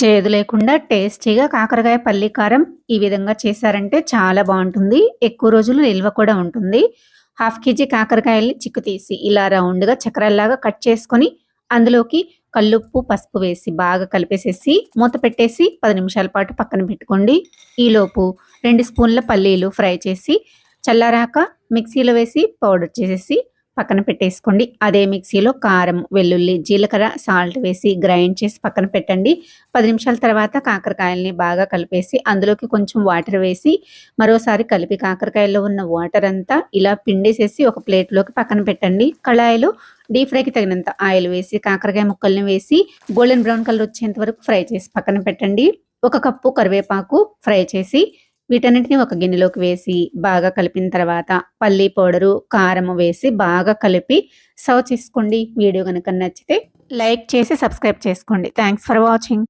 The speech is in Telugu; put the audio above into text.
చేదు లేకుండా టేస్టీగా కాకరకాయ పల్లి కారం ఈ విధంగా చేశారంటే చాలా బాగుంటుంది. ఎక్కువ రోజులు నిల్వ కూడా ఉంటుంది. హాఫ్ కేజీ కాకరకాయల్ని చిక్కు తీసి ఇలా రౌండ్గా చక్రాల్లాగా కట్ చేసుకొని అందులోకి కల్లుప్పు పసుపు వేసి బాగా కలిపేసేసి మూత పెట్టేసి పది నిమిషాల పాటు పక్కన పెట్టుకోండి. ఈలోపు రెండు స్పూన్ల పల్లీలు ఫ్రై చేసి చల్లారాక మిక్సీలో వేసి పౌడర్ చేసేసి పక్కన పెట్టేసుకోండి. అదే మిక్సీలో కారం వెల్లుల్లి జీలకర్ర సాల్ట్ వేసి గ్రైండ్ చేసి పక్కన పెట్టండి. పది నిమిషాల తర్వాత కాకరకాయల్ని బాగా కలిపేసి అందులోకి కొంచెం వాటర్ వేసి మరోసారి కలిపి కాకరకాయల్లో ఉన్న వాటర్ అంతా ఇలా పిండేసేసి ఒక ప్లేట్లోకి పక్కన పెట్టండి. కళాయిలో డీప్ ఫ్రైకి తగినంత ఆయిల్ వేసి కాకరకాయ ముక్కల్ని వేసి గోల్డెన్ బ్రౌన్ కలర్ వచ్చేంత వరకు ఫ్రై చేసి పక్కన పెట్టండి. ఒక కప్పు కరివేపాకు ఫ్రై చేసి వీటన్నిటిని ఒక గిన్నెలోకి వేసి బాగా కలిపిన తర్వాత పల్లి పౌడరు కారము వేసి బాగా కలిపి సర్వ్ చేసుకోండి. వీడియో కనుక నచ్చితే లైక్ చేసి సబ్స్క్రైబ్ చేసుకోండి. Thanks for watching